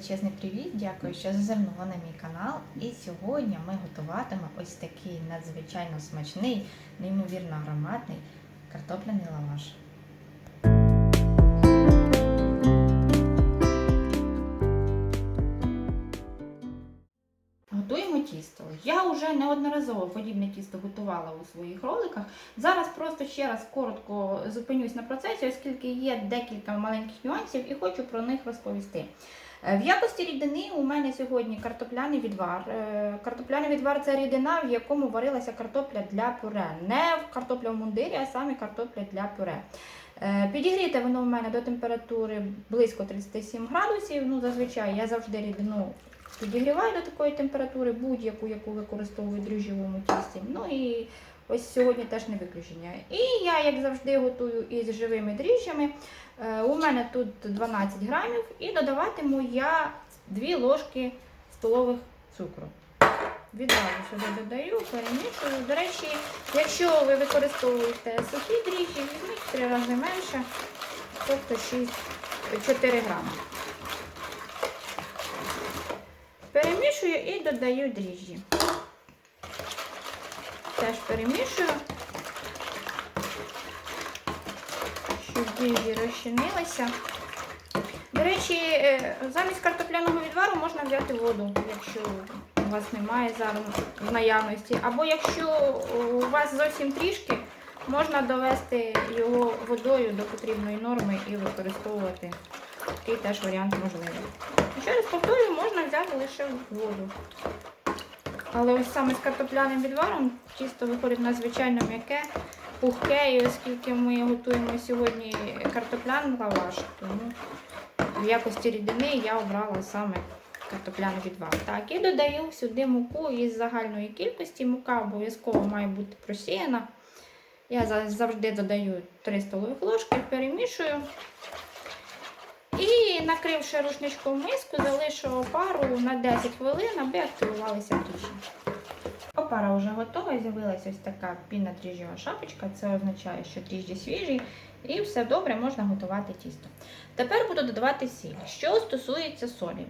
величезний привіт! Дякую, що зазирнули на мій канал. І сьогодні ми готуватимемо ось такий надзвичайно смачний, неймовірно ароматний картопляний лаваш. Готуємо тісто. Я вже неодноразово подібне тісто готувала у своїх роликах. Зараз просто ще раз коротко зупинюсь на процесі, оскільки є декілька маленьких нюансів і хочу про них розповісти. Е, В якості рідини у мене сьогодні картопляний відвар. Е, Картопляний відвар це рідина, в якому варилася картопля для пюре. Не в картопля в мундирі, а саме картопля для пюре. Е, Підігріте воно в мене до температури близько 37 градусів. Ну, зазвичай я завжди рідину підігріваю до такої температури, будь-яку, яку використовую в дріжджовому тісті. Ну і ось сьогодні теж не виключення. І я, як завжди, готую із живими дріжджами. Е, У мене тут 12 грамів, і додаватиму я 2 ложки столових цукру. Відразу сюди додаю, перемішую. До речі, якщо ви використовуєте сухі дріжджі, візьміть 3 рази менше, тобто 6, 4 грами. Перемішую і додаю дріжджі. Теж перемішую, щоб дріжджі розчинилися. До речі, е, замість картопляного відвару можна взяти воду, якщо у вас немає зараз наявності. Або якщо у вас зовсім трішки, можна довести його водою до потрібної норми і використовувати. Такий теж варіант можливий. Ще раз повторюю, можна взяти лише воду. Але ось саме з картопляним відваром тісто виходить надзвичайно м'яке, пухке, і оскільки ми готуємо сьогодні картопляний лаваш, тому в якості рідини я обрала саме картопляний відвар. Так, і додаю сюди муку із загальної кількості. Мука обов'язково має бути просіяна. Я завжди додаю 3 столових ложки, перемішую. І накривши рушничком миску, залишу опару на 10 хвилин, аби активувалися дріжджі. Опара вже готова, з'явилася ось така пінна дріжджова шапочка. Це означає, що дріжджі свіжі і все добре, можна готувати тісто. Тепер буду додавати сіль. Що стосується солі.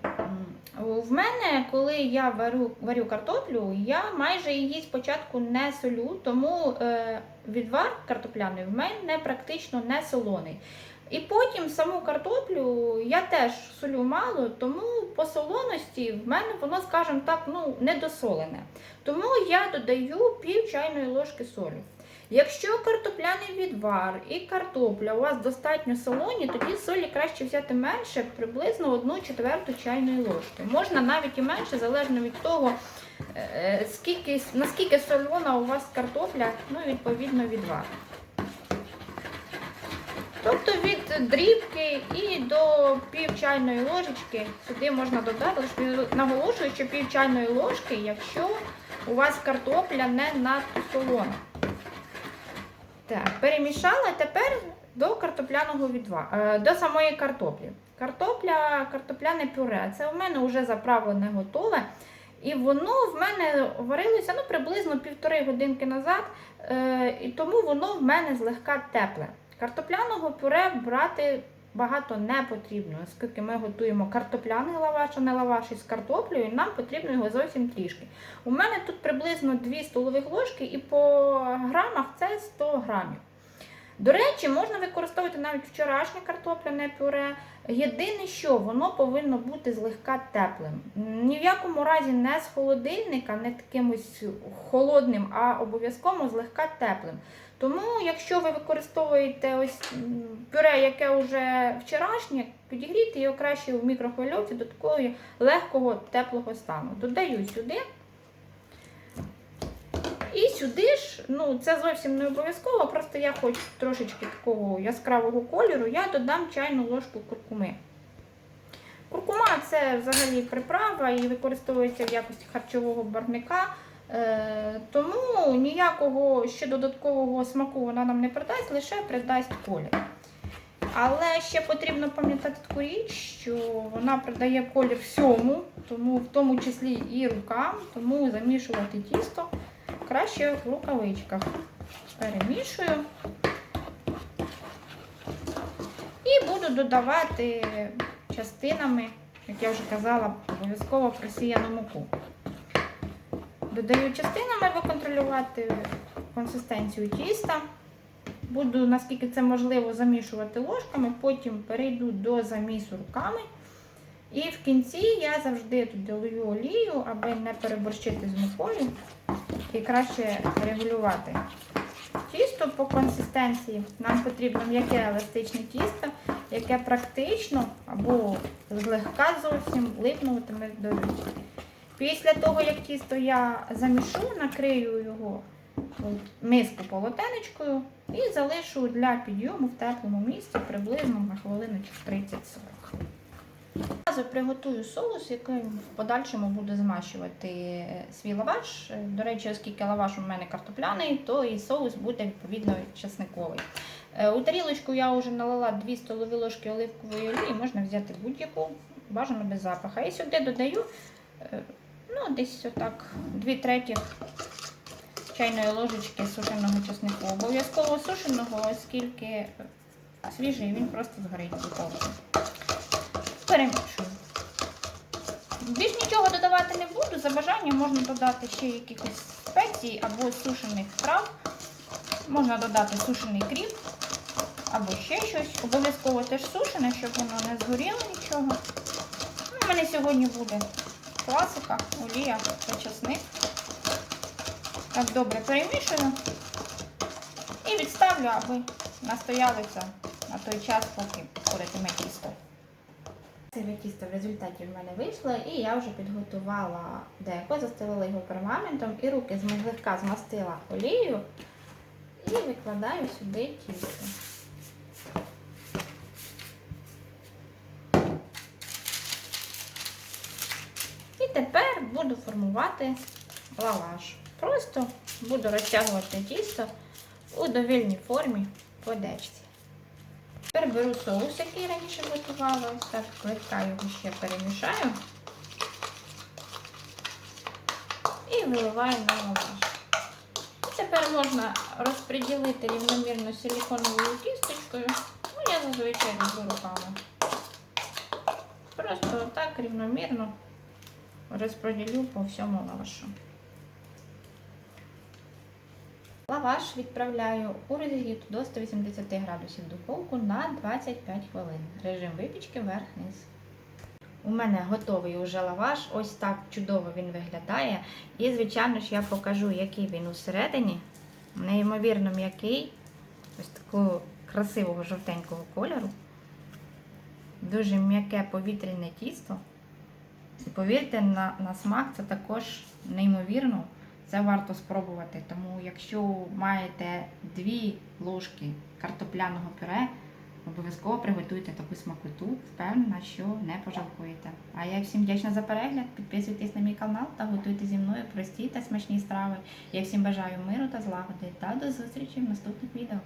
В мене, коли я варю, варю картоплю, я майже її спочатку не солю, тому е, відвар картопляний в мене практично не солоний. І потім саму картоплю я теж солю мало, тому по солоності в мене воно, скажімо так, ну, недосолене. Тому я додаю пів чайної ложки солі. Якщо картопляний відвар і картопля у вас достатньо солоні, тоді солі краще взяти менше, приблизно 1 четверту чайної ложки. Можна навіть і менше, залежно від того, е, скільки, наскільки солона у вас картопля, ну відповідно відвар. Тобто від дрібки і до пів чайної ложечки сюди можна додати, наголошую, що пів чайної ложки, якщо у вас картопля не надто солона. Так, перемішала тепер до картопляного відва, до самої картоплі. Картопля, картопляне пюре. Це у мене вже заправлене готове. І воно в мене варилося ну, приблизно півтори годинки назад, е, і тому воно в мене злегка тепле. Картопляного пюре брати багато не потрібно, оскільки ми готуємо картопляний лаваш, а не лаваш із картоплею, і нам потрібно його зовсім трішки. У мене тут приблизно 2 столових ложки, і по грамах це 100 грамів. До речі, можна використовувати навіть вчорашнє картопляне пюре. Єдине, що воно повинно бути злегка теплим. Ні в якому разі не з холодильника, не таким ось холодним, а обов'язково злегка теплим. Тому, якщо ви використовуєте ось пюре, яке вже вчорашнє, підігрійте його краще в мікрохвильовці до такого легкого теплого стану. Додаю сюди. І сюди ж, ну це зовсім не обов'язково, просто я хочу трошечки такого яскравого кольору, я додам чайну ложку куркуми. Куркума це взагалі приправа і використовується в якості харчового барвника. Е, тому ніякого ще додаткового смаку вона нам не придасть, лише придасть колір. Але ще потрібно пам'ятати таку річ, що вона придає колір всьому, тому в тому числі і рукам, тому замішувати тісто краще в рукавичках. Перемішую. І буду додавати частинами як я вже казала, обов'язково просіяну муку. Додаю частинами, аби контролювати консистенцію тіста. Буду, наскільки це можливо, замішувати ложками, потім перейду до замісу руками. І в кінці я завжди тут додаю олію, аби не переборщити з мукою і краще регулювати. Тісто по консистенції нам потрібно м'яке еластичне тісто, яке практично або злегка зовсім липнутиме до ручки. Після того, як тісто я замішу, накрию його миску полотенечкою і залишу для підйому в теплому місці приблизно на хвилиночок 30-40. Одразу приготую соус, яким в подальшому буду змащувати свій лаваш. До речі, оскільки лаваш у мене картопляний, то і соус буде відповідно чесниковий. Е, У тарілочку я вже налила 2 столові ложки оливкової олії, можна взяти будь-яку, бажано без запаха. І сюди додаю е, ну, десь отак 2 третіх чайної ложечки сушеного чеснику. Обов'язково сушеного, оскільки свіжий він просто згорить духовці. Перемішую. Більш нічого додавати не буду. За бажанням можна додати ще якихось спецій або сушених трав. Можна додати сушений кріп або ще щось. Обов'язково теж сушене, щоб воно не згоріло нічого. Ну, У мене сьогодні буде класика, олія та часник. Так добре перемішую і відставлю, аби настоялися на той час, поки підходитиме тісто. Це тісто в результаті в мене вийшло, і я вже підготувала деко, застелила його пергаментом і руки злегка змастила олією і викладаю сюди тісто. Тепер буду формувати лаваш. Просто буду розтягувати тісто у довільній формі по дечці. Тепер беру соус, який раніше готувала, ось так слегка його ще перемішаю і виливаю на лаваш. Тепер можна розподілити рівномірно силіконовою кісточкою. Ну, я зазвичай роблю руками. Просто так рівномірно розподілю по всьому лавашу. Лаваш відправляю у розігріту до 180 градусів духовку на 25 хвилин. Режим випічки верх-низ. У мене готовий уже лаваш, ось так чудово він виглядає. І, звичайно ж, я покажу, який він усередині. Неймовірно м'який, ось такого красивого жовтенького кольору. Дуже м'яке повітряне тісто. І повірте, на, на смак це також неймовірно. Це варто спробувати. Тому, якщо маєте дві ложки картопляного пюре, обов'язково приготуйте таку смакоту. Впевнена, що не пожалкуєте. А я всім вдячна за перегляд. Підписуйтесь на мій канал та готуйте зі мною прості та смачні страви. Я всім бажаю миру та злагоди. Та до зустрічі в наступних відео.